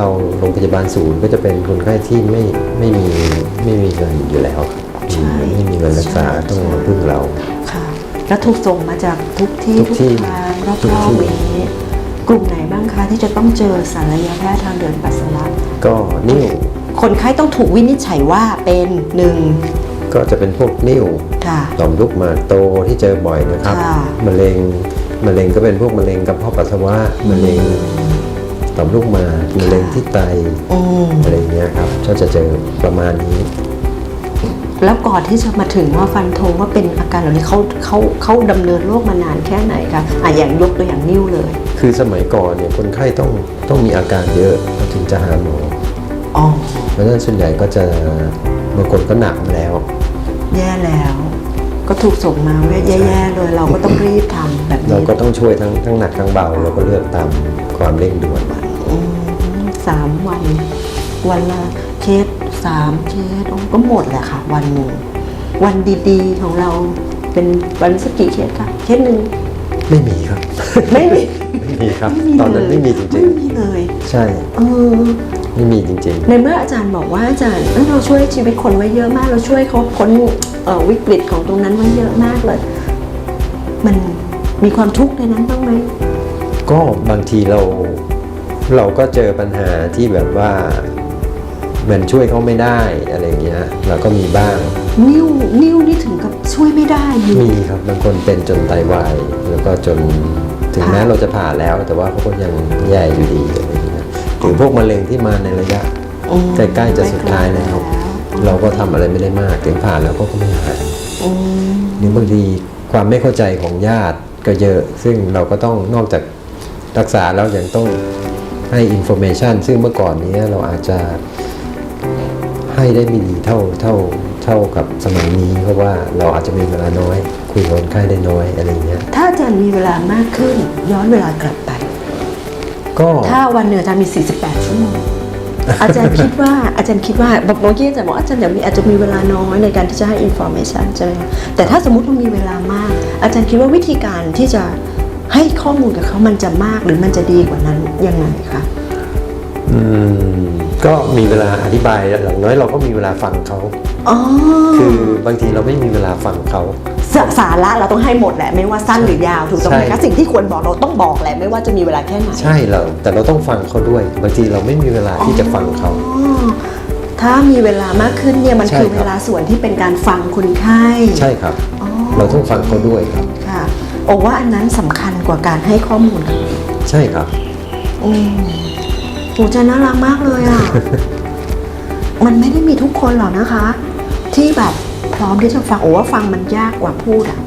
ลศูนย์ก็จะเป็นคนไข้ที่ไม่ไม่มีไม่มีเงินอยู่แล้วครับใช่ไม่มีเงินรักษาใช่ต้องมาพึ่งเราค่ะแล้วถูกส่งมาจากทุกที่ทุกที่ทางรทุกอบที่ๆนี้กลุ่มไหนบ้างคะที่จะต้องเจอศัลยแพทย์ทางเดินปัสสาวะก็นิ้วคนไข้ต้องถูกวินิจฉัยว่าเป็นหนึ่งก็จะเป็นพวกนิ้วค่ะต่อมลูกหมากโตที่เจอบ่อยนะครับค่ะมะเร็งมะเร็งก็เป็นพวกมะเร็งกระเพาะปัสสาวะมะเร็ง ต่อมลูกหมากมะเร็งที่ไตอืมอะไรอย่างเงี้ยครับก็จะเจอประมาณนี้ แล้วก่อนที่จะมาถึงว่าฟันธงว่าเป็นอาการเหล่านี้เขาเขาเขาดำเนินโรคมานานแค่ไหนคะอะอย่างยกตัวอย่างนิ้วเลย คือสมัยก่อนเนี่ยคนไข้ต้องต้องมีอาการเยอะเขาถึงจะหาหมออ๋อเพราะฉะนั้นส่วนใหญ่ก็จะบางคนก็หนักแล้ว แย่แล้ว ก็ถูกส่งมาว่าแย่ๆเลยเราก็ต้องรีบทำแบบเรานี้ก็ต้องช่วยทั้งทั้งหนักทั้งเบาเราก็เลือกตามความเร่งด่วนอืมสามวัน วันละเคสสามเคสโอ้ก็หมดแหละค่ะ วันหนึ่งวันดีๆของเราเป็นวันสักกี่เคสคะเคสหนึ่งไม่มีครับ ไม่มีไม่มีครับไม่มีตอนนั้นเลยไม่มีจริงไม่มีเลยๆใช่เออ ไม่มีจริงในเมื่ออาจารย์บอกว่าอาจารย์เอ้ยเราช่วยชีวิตคนไว้เยอะมาก เราช่วยเขาพ้นเอ่อวิกฤตของตรงนั้นไว้เยอะมากเลย มันมีความทุกข์ในนั้นบ้างไหมๆก็บางทีเราเราก็เจอปัญหาที่แบบว่ามันช่วยเขาไม่ได้อะไรเงี้ยเราก็มีบ้าง นิ้วนิ้วนี่ถึงกับช่วยไม่ได้มีมีครับบางคนเป็นจนไตวายแล้วก็จนถึงค่ะแม้เราจะผ่าแล้วแต่ว่าเขาก็ยังแย่อยู่ดีอะไรอย่างเงี้ย ถึงพวกมะเร็งที่มาในระยะอืมใกล้ๆจะสุดท้ายแล้ว เราก็ทำอะไรไม่ได้มากถึงผ่านแล้วก็ก็ไม่หายอืมหรือบางทีความไม่เข้าใจของญาติก็เยอะ ซึ่งเราก็ต้องนอกจากรักษาแล้วยังต้องให้อินโฟเมชันซึ่งเมื่อก่อนนี้เราอาจจะให้ได้ไม่ดีเท่าเท่าเท่ากับสมัยนี้เพราะว่าเราอาจจะมีเวลาน้อย คุยกับคนไข้ได้น้อยอะไรอย่างเงี้ย ถ้าอาจารย์มีเวลามากขึ้นย้อนเวลากลับไป ก็ถ้าวันหนึ่งอาจารย์มี 48 ชั่วโมง อาจารย์คิดว่าอาจารย์คิดว่าบอกเมื่อกี้อาจารย์บอกอาจารย์เดี๋ยวมีอาจจะมีเวลาน้อยในการที่จะให้ information ใช่ไหมคะแต่ถ้าสมมติว่ามีเวลามาก อาจารย์คิดว่าวิธีการที่จะให้ข้อมูลกับเขามันจะมากหรือมันจะดีกว่านั้นยังไงคะอืมก็มีเวลาอธิบายอย่างน้อยเราก็มีเวลาฟังเขาอ๋อคือบางทีเราไม่มีเวลาฟังเขา สสาระเราต้องให้หมดแหละไม่ว่าสั้นหรือยาวถูกต้องไหมใช่คะสิ่งที่ควรบอกเราต้องบอกแหละไม่ว่าจะมีเวลาแค่ไหนใช่เราแต่เราต้องฟังเขาด้วยบางทีเราไม่มีเวลาที่จะฟังเขาอ๋อถ้ามีเวลามากขึ้นเนี่ยมันใช่คือครับเวลาส่วนที่เป็นการฟังคนไข้ใช่ครับอ๋อเราต้องฟังเขาด้วยครับค่ะโอ้ว่าอันนั้นสำคัญกว่าการให้ข้อมูลกับใช่ครับอืมโอ้จะน่ารักมากเลยอะมันไม่ได้มีทุกคนหรอกนะคะ ที่แบบ พร้อมที่จะฟังโอ้ว่าฟังมันยากกว่าพูดอะ